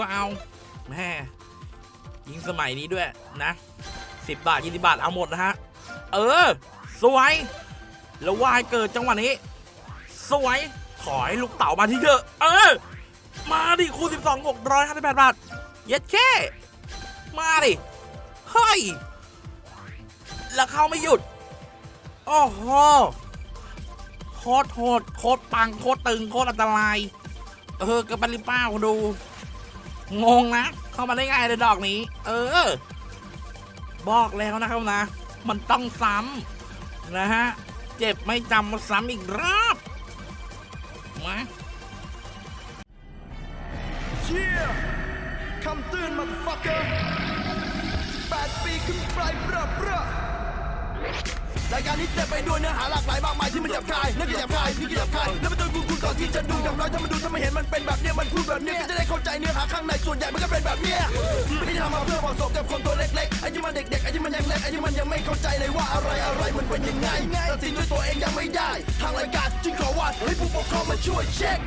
ก็เอาแม่ยิงสมัยนี้ด้วยนะสิบบาทยี่สิบาท เอาหมดนะฮะ เออ สวย แล้ววายเกิดจังหวะนี้ สวยถอยลูกเต๋ามาที่เถอเออ มาดิคูณสิบสองหกร้อยห้าสิบแปดบาท เย็ดแค่ มาดิ เฮ้ย แล้วเขาไม่หยุด โอ้โห โคตรโหด โคตรปัง โคตรตึง โคตรอันตราย เออกับบัลลิป้าดู งงนะ เข้ามาได้ไงเลยดอกนี้ เออ บอกแล้วนะครับนะ มันต้องซ้ำนะฮะ เจ็บไม่จำมาซ้ำอีกรอบมาเชี่ยคำเตือนมาฟักเกอร์8ปีขึ้นไปเบ้อเบ้อ รายการนี้เต็มไปด้วยเนื้อหาหลากหลายมากมายที่มันหยาบคายนั่นก็หยาบคายนี่ก็หยาบคายแล้วมาดูกูกูก่อนที่จะดูอย่างน้อยถ้ามันดูถ้ามันเห็นมันเป็นแบบเนี้ยมันพูดแบบเนี้ยก็จะได้เข้าใจเนื้อหาข้างในส่วนใหญ่มันก็เป็นแบบเนี้ยไม่ได้ทำมาเพื่อเหมาะสมกับคนตัวเล็กๆไอ้ที่มันเด็กๆไอ้ที่มันยังเล็กไอ้ที่มันยังไม่เข้าใจเลยว่าอะไรอะไรมันเป็นยังไงตัดสินด้วยตัวเองยังไม่ได้ ทางรายการจึงขอว่าให้ผู้ปกครองมาช่วยเช็ค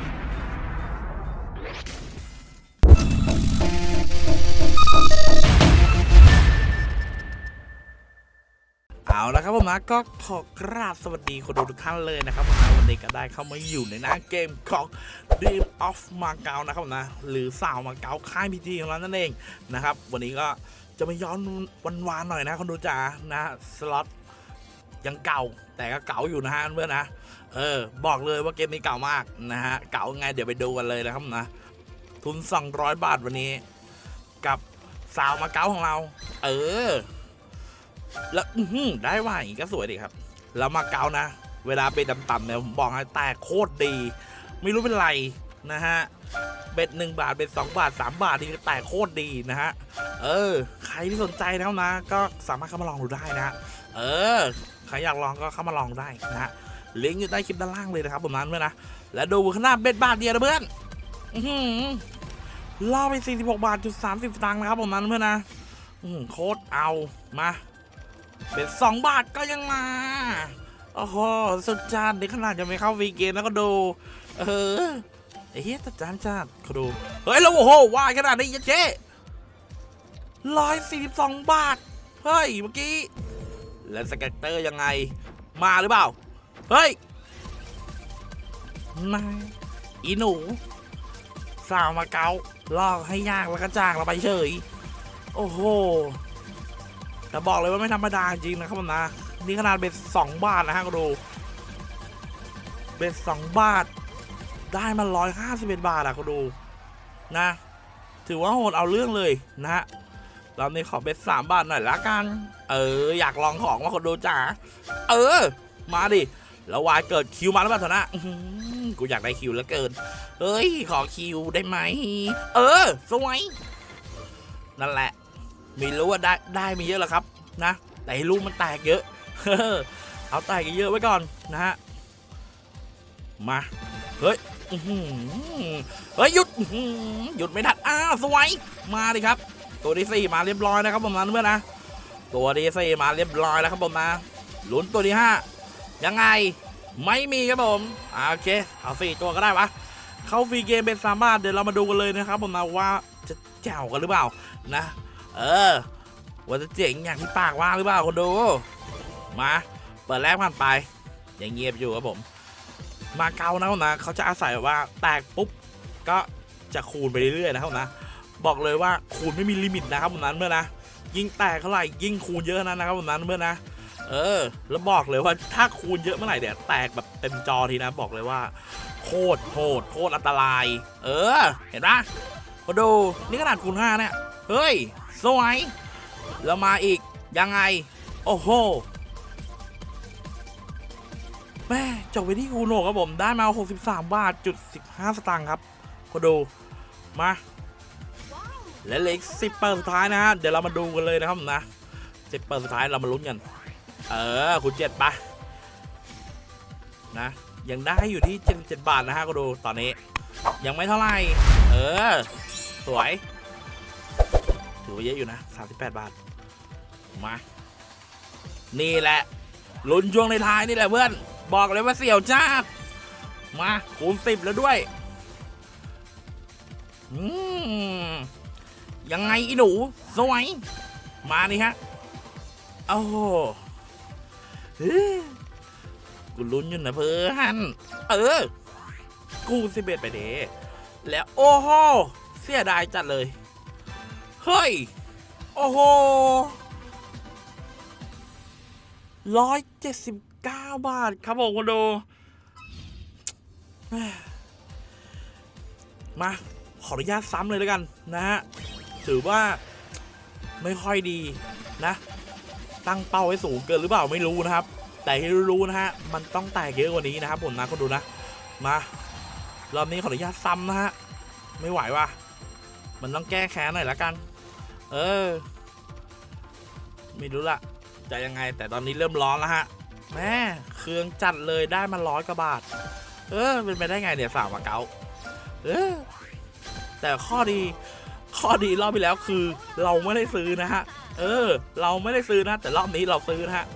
ละครับผมนะก็ขอกราบสวัสดีคนดูทุกท่านเลยนะครับผมนะวันนี้ก็ได้เข้ามาอยู่ในหน้าเกมของ Dream of Macau นะครับผมนะ หรือสาวมาเก๊าค่ายพีทีของเรานั่นเองนะครับ วันนี้ก็จะมาย้อนวันวานหน่อยนะคนดูจ๋านะสล็อตยังเก่าแต่ก็เก่าอยู่นะฮะเพื่อนนะเออบอกเลยว่าเกมนี้เก่ามากนะฮะเก่าไงเดี๋ยวไปดูกันเลยนะครับนะ ทุน 200 บาทวันนี้ กับสาวมาเก๊าของเรา เออ แล้วอื้อหือได้ว่าอย่างนี้ก็สวยดีครับ แล้วมาเกานะ เวลาเป็นต่ำๆเนี่ยผมบอกให้แต่โคตรดี ไม่รู้เป็นไรนะฮะ เบ็ดหนึ่งบาท เบ็ดสองบาทสามบาทนี่แต่โคตรดีนะฮะ เออ ใครที่สนใจแล้วนะ ก็สามารถเข้ามาลองดูได้นะ เออ ใครอยากลองก็เข้ามาลองได้นะฮะลิงก์อยู่ใต้คลิปด้านล่างเลยนะครับผมนั้นเพื่อนนะ และดูข้างหน้าเบ็ดบาทเดียวนะเพื่อนอือหือล่อไป46บาทจุด30สตางค์นะครับผมนั้นเพื่อนนะโคตรเอามา เป็นสองบาทก็ยังมา โอ้โห สุดจานนี่ขนาดจะไม่เข้าวีเกมแล้วก็ดู เออไอ้เฮียตัดจานจานเขาดู เฮ้ย แล้วโอ้โหว่ายขนาดนี้ยัดเจ๊ร้อยสี่สิบสองบาท เฮ้ย เมื่อกี้ แล้วสเก็ตเตอร์ยังไง มาหรือเปล่า เฮ้ยนายอีหนู สาวมาเกาลอกให้ยากแล้วก็จ้างเราไปเฉย โอ้โห แต่บอกเลยว่าไม่ธรรมดาจริงนะครับผมนะ นี่ขนาดเบ็ดสองบาทนะฮะก็ดูเบ็ดสองบาท ได้มาร้อยห้าสิบเอ็ดบาทอะก็ดูนะ ถือว่าโหดเอาเรื่องเลยนะฮะเราในขอเบ็ดสามบาทหน่อยละกัน เออ อยากลองของว่าคนดูจ๋าเออ มาดิแล้ววายเกิดคิวมาแล้วป่ะเถอะนะกูอยากได้คิวแล้วเกินเฮ้ย ขอคิวได้ไหม เออ สวย นั่นแหละ ม่รู้ว่าได้ได้ม่เยอะหรอกครับนะ แต่ให้ลูกมันแตกเยอะ เอาแตกเยอะไว้ก่อนนะฮะมาเฮ้ยเฮ้ยหยุดหยุดไม่ทันอ้าวสวยมาดิครับ ตัวที่สี่มาเรียบร้อยนะครับผมนะเพื่อนนะตัวที่สี่มาเรียบร้อยแล้วครับผมนะลุ้นตัวที่ห้ายังไงไม่มีครับผมโอเคเอาสี่ตัวก็ได้วะเข้าฟรีเกมเป็นสามบาทเดี๋ยวเรามาดูกันเลยนะครับผมนะว่าจะแจ๋วกันหรือเปล่านะ เออว่าจะเจ๋งอย่างที่ปากว่าหรือเปล่าคนดูมาเปิดแรกผ่านไปอยังเงียบอยู่ครับผม มาเกานะครับนะเขาจะอาศัยว่าแตกปุ๊บก็จะคูณไปเรื่อยๆนะครับนะบอกเลยว่าคูณไม่มีลิมิตนะครับผมนั้นเมื่อนะยิ่งแตกเท่าไหร่ยิ่งคูณเยอะนั้นนะครับผมนั้นเมื่อนะเออ แล้วบอกเลยว่าถ้าคูณเยอะเมื่อไหร่เดี๋ยวแตกแบบเต็มจอทีนะ บอกเลยว่า โคตรโหดโคตรอันตราย เออ เห็นปะมาดูนี่ขนาดคูณห้าเนี่ย เฮ้ย สวยแล้วมาอีก ยังไง โอ้โห แม่จบไปที่คูณหกครับผม ได้มา 63 บาทจุด15 สตางค์ครับก็ดู มา และเหล็กสิบเปิดสุดท้ายนะฮะ เดี๋ยวเรามาดูกันเลยนะครับนะสิบเปิดสุดท้ายเรามาลุ้นกัน เออ คุณเจ็ดปะนะ ยังได้อยู่ที่ 77 บาทนะฮะก็ดู ตอนนี้ ยังไม่เท่าไหร่ เออ สวย ว่าเยอะอยู่นะ 38 บาท มา นี่แหละ ลุ้นช่วงในท้ายนี่แหละเพื่อน บอกเลยว่าเสี่ยวจ้าดมาคูณสิบแล้วด้วยอืมยังไงอีหนูสวย มาดิฮะ โอ้โหเฮ้ยกูลุ้นอยู่นะเพื่อนเออ กูสิเบ็ดไปเดแล้วโอ้โห เสียดายจัดเลย เฮ้ย โอ้โหร้อยเจ็ดสิบเก้าบาท ครับผมคุณดูมา ขออนุญาตซ้ำเลยแล้วกัน นะฮะ ถือว่าไม่ค่อยดีนะ ตั้งเป้าไว้สูงเกินหรือเปล่าไม่รู้นะครับ แต่ที่รู้นะฮะ มันต้องแตกเยอะกว่านี้นะครับผมนะคนดูนะ มารอบนี้ขออนุญาตซ้ำนะฮะ ไม่ไหวว่ะ มันต้องแก้แค้นหน่อยละกัน เออ ไม่รู้ละจะยังไง แต่ตอนนี้เริ่มร้อนแล้วฮะ แม่เครื่องจัดเลยได้มาร้อยกว่าบาท เออ เป็นไปได้ไงเนี่ยสาวมาเก๊าเออ แต่ข้อดี ข้อดีรอบที่แล้วคือ เราไม่ได้ซื้อนะฮะ เออ เราไม่ได้ซื้อนะ แต่รอบนี้เราซื้อนะฮะ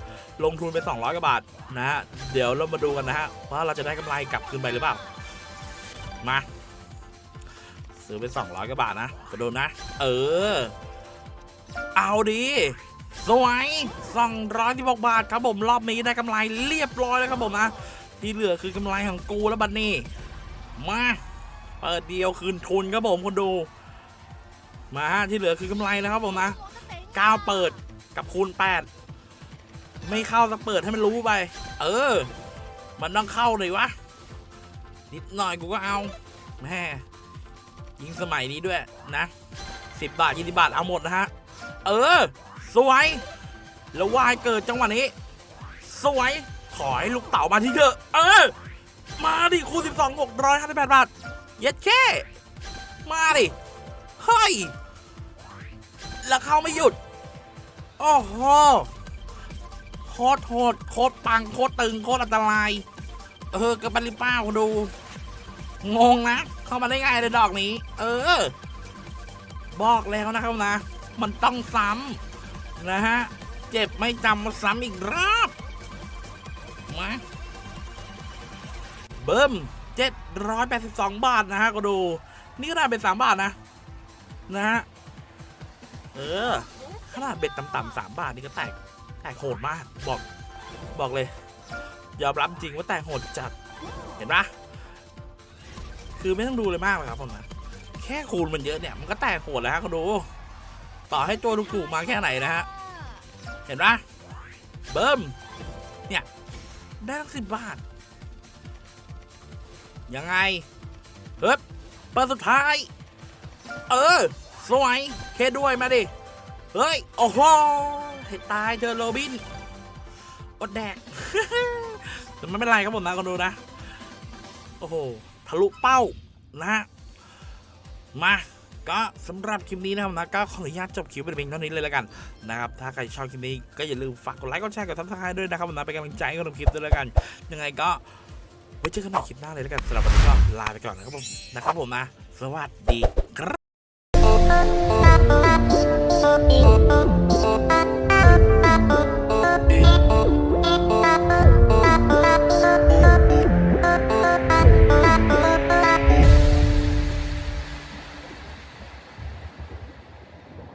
ลงทุนไป 200กว่าบาทนะฮะ เดี๋ยวเรามาดูกันนะฮะ ว่าเราจะได้กำไรกลับคืนไปหรือเปล่า มา ซื้อไป200กว่าบาทนะกระโดนนะ เออ เอาดีสวย216บาทครับผมรอบนี้ได้กำไรเรียบร้อยแล้วครับผมนะ ที่เหลือคือกำไรของกูแล้วบัดนี้ มาเปิดเดียวคืนทุนครับผมคนดู มาฮะที่เหลือคือกำไรแล้วครับผมนะ9เปิดกับคูณ 8 ไม่เข้าจะเปิดให้มันรู้ไป เออ มันต้องเข้าเลยวะ นิดหน่อยกูก็เอาแม่ยิงสมัยนี้ด้วยนะสิบบาทยี่สิบาทเอาหมดนะฮะ เออ สวย แล้ววายเกิดจังหวะนี้ สวยขอให้ลูกเต่ามาที่เถอะเออ มาดิคูณสิบสองหกร้อยห้าสิบแปดบาท เย็ดแค่มาดิ เฮ้ย แล้วเข้าไม่หยุด โอ้โห โคตรโหด โคตรปัง โคตรตึง โคตรอันตราย เออกระปันลิป้าดู งงนะ เข้ามาได้ไงในดอกนี้ เออ บอกแล้วนะครับนะ มันต้องซ้ำนะฮะ เจ็บไม่จำมาซ้ำอีกรอบมาเบิ้ม782 บาทนะฮะก็ดู นี่ขนาดเป็น 3 บาทนะ นะฮะ เออ ขนาดเบ็ดต่ำๆ3บาทนี่ก็แตก แตกโหดมาก บอก บอกเลย ยอมรับจริงว่าแตกโหดจัด เห็นปะคือไม่ต้องดูเลยมากหรอกครับผมนะ แค่คูณมันเยอะเนี่ย มันก็แตกโหดแล้วฮะก็ดู ต่อให้ตัวถูกๆมาแค่ไหนนะฮะ เห็นปะเบิ้ม เนี่ย ได้ตั้งสิบบาท ยังไง เฮ้ยเปิดสุดท้าย เออ สวย เคด้วยมาดิ เฮ้ย โอ้โหให้ตายเธอโรบิน อดแดกแต่ไม่เป็นไรครับผมนะก็ดูนะ โอ้โห ทะลุเป้านะฮะ มา ก็สำหรับคลิปนี้นะครับนะก็ขออนุญาตจบคลิปเป็นเพียงเท่านี้เลยแล้วกันนะครับถ้าใครชอบคลิปนี้ก็อย่าลืมฝากกดไลค์กดแชร์กดทักทายด้วยนะครับผมนะเป็นกำลังใจให้กับคลิปด้วยแล้วกัน ยังไงก็ไว้เจอกันใหม่คลิปหน้าเลยแล้วกันสำหรับวันนี้ก็ลาไปก่อนนะครับผมนะครับผมนะสวัสดีครับ